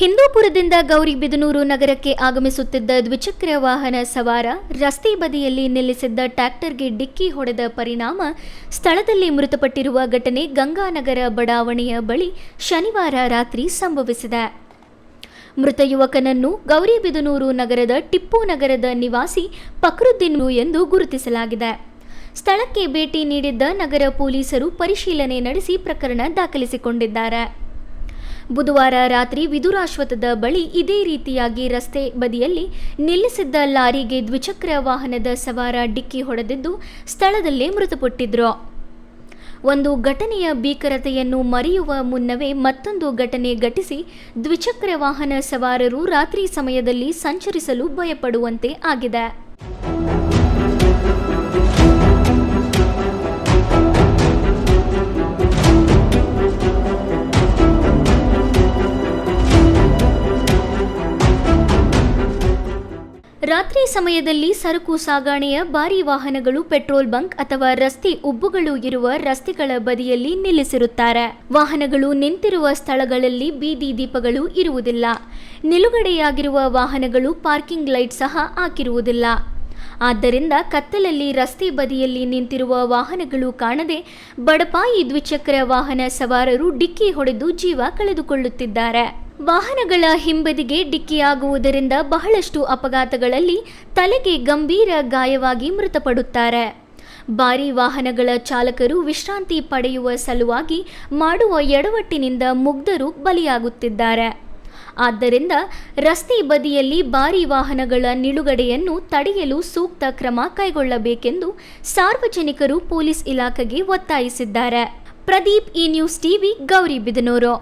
ಚಿಕ್ಕಮಗಳೂರಿನಿಂದ ಗೌರಿಬಿದನೂರು ನಗರಕ್ಕೆ ಆಗಮಿಸುತ್ತಿದ್ದ ದ್ವಿಚಕ್ರ ವಾಹನ ಸವಾರ ರಸ್ತೆ ಬದಿಯಲ್ಲಿ ನಿಲ್ಲಿಸಿದ್ದ ಟ್ರ್ಯಾಕ್ಟರ್ಗೆ ಡಿಕ್ಕಿ ಹೊಡೆದ ಪರಿಣಾಮ ಸ್ಥಳದಲ್ಲಿ ಮೃತಪಟ್ಟಿರುವ ಘಟನೆ ಗಂಗಾನಗರ ಬಡಾವಣೆಯ ಬಳಿ ಶನಿವಾರ ರಾತ್ರಿ ಸಂಭವಿಸಿದೆ. ಮೃತ ಯುವಕನನ್ನು ಗೌರಿಬಿದನೂರು ನಗರದ ಟಿಪ್ಪು ನಗರದ ನಿವಾಸಿ ಪಕ್ರುದ್ದೀನು ಎಂದು ಗುರುತಿಸಲಾಗಿದೆ. ಸ್ಥಳಕ್ಕೆ ಭೇಟಿ ನೀಡಿದ್ದ ನಗರ ಪೊಲೀಸರು ಪರಿಶೀಲನೆ ನಡೆಸಿ ಪ್ರಕರಣ ದಾಖಲಿಸಿಕೊಂಡಿದ್ದಾರೆ. ಬುಧವಾರ ರಾತ್ರಿ ವಿದುರಾಶ್ವತ್ಥದ ಬಳಿ ಇದೇ ರೀತಿಯಾಗಿ ರಸ್ತೆ ಬದಿಯಲ್ಲಿ ನಿಲ್ಲಿಸಿದ್ದ ಲಾರಿಗೆ ದ್ವಿಚಕ್ರ ವಾಹನದ ಸವಾರ ಡಿಕ್ಕಿ ಹೊಡೆದಿದ್ದು ಸ್ಥಳದಲ್ಲೇ ಮೃತಪಟ್ಟಿದ್ರು. ಒಂದು ಘಟನೆಯ ಭೀಕರತೆಯನ್ನು ಮರೆಯುವ ಮುನ್ನವೇ ಮತ್ತೊಂದು ಘಟನೆ ಘಟಿಸಿ ದ್ವಿಚಕ್ರ ವಾಹನ ಸವಾರರು ರಾತ್ರಿ ಸಮಯದಲ್ಲಿ ಸಂಚರಿಸಲು ಭಯಪಡುವಂತೆ ಆಗಿದೆ. ರಾತ್ರಿ ಸಮಯದಲ್ಲಿ ಸರಕು ಸಾಗಾಣೆಯ ಭಾರಿ ವಾಹನಗಳು, ಪೆಟ್ರೋಲ್ ಬಂಕ್ ಅಥವಾ ರಸ್ತೆ ಉಬ್ಬುಗಳು ಇರುವ ರಸ್ತೆಗಳ ಬದಿಯಲ್ಲಿ ನಿಲ್ಲಿಸಿರುತ್ತಾರೆ. ವಾಹನಗಳು ನಿಂತಿರುವ ಸ್ಥಳಗಳಲ್ಲಿ ಬೀದಿ ದೀಪಗಳು ಇರುವುದಿಲ್ಲ. ನಿಲುಗಡೆಯಾಗಿರುವ ವಾಹನಗಳು ಪಾರ್ಕಿಂಗ್ ಲೈಟ್ ಸಹ ಹಾಕಿರುವುದಿಲ್ಲ. ಆದ್ದರಿಂದ ಕತ್ತಲಲ್ಲಿ ರಸ್ತೆ ಬದಿಯಲ್ಲಿ ನಿಂತಿರುವ ವಾಹನಗಳು ಕಾಣದೆ ಬಡಪಾಯಿ ದ್ವಿಚಕ್ರ ವಾಹನ ಸವಾರರು ಡಿಕ್ಕಿ ಹೊಡೆದು ಜೀವ ಕಳೆದುಕೊಳ್ಳುತ್ತಿದ್ದಾರೆ. ವಾಹನಗಳ ಹಿಂಬದಿಗೆ ಡಿಕ್ಕಿಯಾಗುವುದರಿಂದ ಬಹಳಷ್ಟು ಅಪಘಾತಗಳಲ್ಲಿ ತಲೆಗೆ ಗಂಭೀರ ಗಾಯವಾಗಿ ಮೃತಪಡುತ್ತಾರೆ. ಭಾರಿ ವಾಹನಗಳ ಚಾಲಕರು ವಿಶ್ರಾಂತಿ ಪಡೆಯುವ ಸಲುವಾಗಿ ಮಾಡುವ ಎಡವಟ್ಟಿನಿಂದ ಮುಗ್ಧರು ಬಲಿಯಾಗುತ್ತಿದ್ದಾರೆ. ಆದ್ದರಿಂದ ರಸ್ತೆ ಬದಿಯಲ್ಲಿ ಭಾರಿ ವಾಹನಗಳ ನಿಲುಗಡೆಯನ್ನು ತಡೆಯಲು ಸೂಕ್ತ ಕ್ರಮ ಕೈಗೊಳ್ಳಬೇಕೆಂದು ಸಾರ್ವಜನಿಕರು ಪೊಲೀಸ್ ಇಲಾಖೆಗೆ ಒತ್ತಾಯಿಸಿದ್ದಾರೆ. ಪ್ರದೀಪ್ ಈ ನ್ಯೂಸ್ ಟಿವಿ ಗೌರಿಬಿದನೂರು